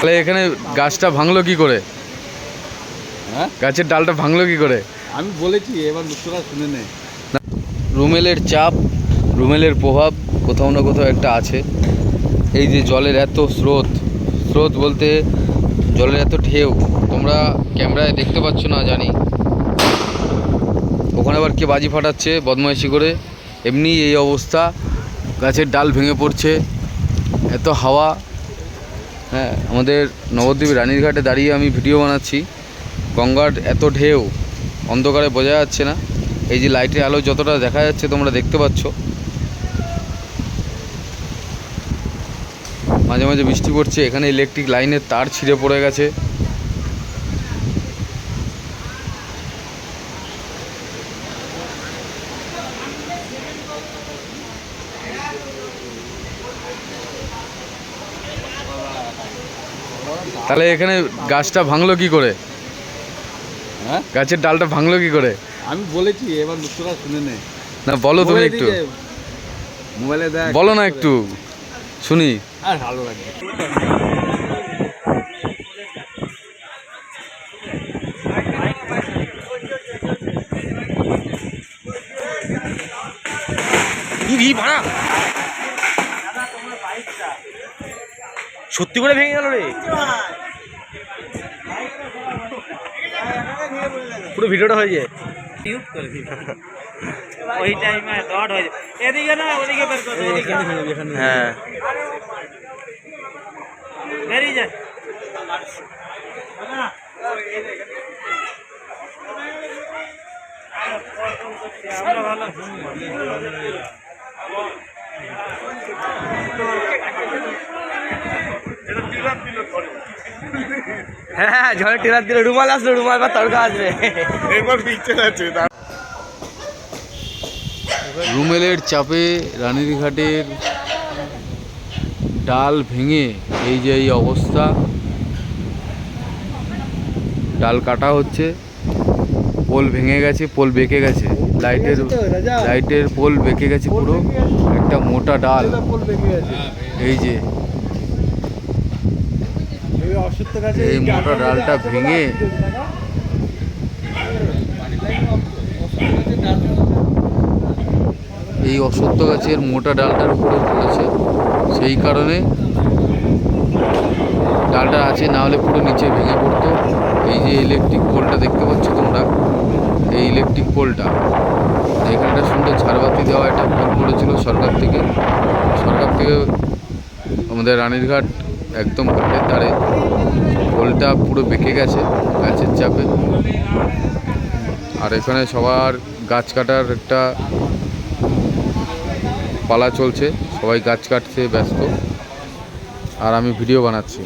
তাহলে এখানে গাছটা ভাঙলো কি করে? হ্যাঁ? গাছের ডালটা ভাঙলো কি করে? আমি বলেছি এবার তোরা শুনে নে রুমেলের চাপ রুমেলের প্রভাব কোথাও না কোথাও একটা আছে। এই যে জলের এত স্রোত স্রোত বলতে জলের এত ঢেউ তোমরা ক্যামেরায় দেখতে পাচ্ছ না জানি। ওখানে আবার কে বাজি ফাটাচ্ছে বদমাইশি করে। এমনি এই অবস্থা গাছের ডাল ভেঙে পড়ছে। এত হাওয়া। হ্যাঁ আমাদের নবদ্বীপ রানীর ঘাটে দাঁড়িয়ে আমি ভিডিও বানাচ্ছি। গঙ্গার এত ঢেউ, অন্ধকারে বোঝা যাচ্ছে না। এই যে লাইটের আলো যতটা দেখা যাচ্ছে তোমরা দেখতে পাচ্ছ। মাঝে মাঝে বৃষ্টি পড়ছে, এখানে ইলেকট্রিক লাইনের তার ছিঁড়ে পড়ে গেছে। তাহলে এখানে গাছটা ভাঙলো কি করে? হ্যাঁ? গাছের ডালটা ভাঙলো কি করে? আমি বলেছি এবার তোরা শুনে নে। না বলো তুমি একটু। মোবাইলে দেখ। বলো না একটু। শুনি। আর ভালো লাগে। সত্যি করে ভেঙে গেল রে। পুরো ভিডিওটা হয়ে যায়। ওই টাইমে ডট হয়ে যায়। এদিকে না ওদিকে বের করো এদিকে। হ্যাঁ বেরিয়ে যায় আমরা ভালো। হ্যাঁ ঝড়ে টেলার দিলে রুমাল আসলো রুমাল বা তরকা আসবে। রুমেলের চাপে রানীর ঘাটের ডাল ভেঙে এই যে এই অবস্থা ডাল কাটা হচ্ছে পোল ভেঙে গেছে পোল বেঁকে গেছে। লাইটের লাইটের পোল বেঁকে গেছে পুরো একটা মোটা ডাল। এই যে এই মোটা ডালটা ভেঙে এই অশ্বত্থ গাছের মোটা ডালটার উপরে পড়েছে। সেই কারণে ডালটা আছে না হলে পুরো নিচে ভেঙে পড়তো। এই যে ইলেকট্রিক পোলটা দেখতে পাচ্ছ তোমরা এই ইলেকট্রিক পোলটা। এখানে একটা সুন্দর ঝাড়বাতি দেওয়া একটা পোল করেছিল সরকার থেকে। সরকার থেকে আমাদের রানীরঘাট একদম ঘাটের ধারে গোলটা পুরো বেঁকে গেছে, গাছের চাপে। আর এখানে সবার গাছ কাটার একটা পালা চলছে, সবাই গাছ কাটতে ব্যস্ত। আর আমি ভিডিও বানাচ্ছি।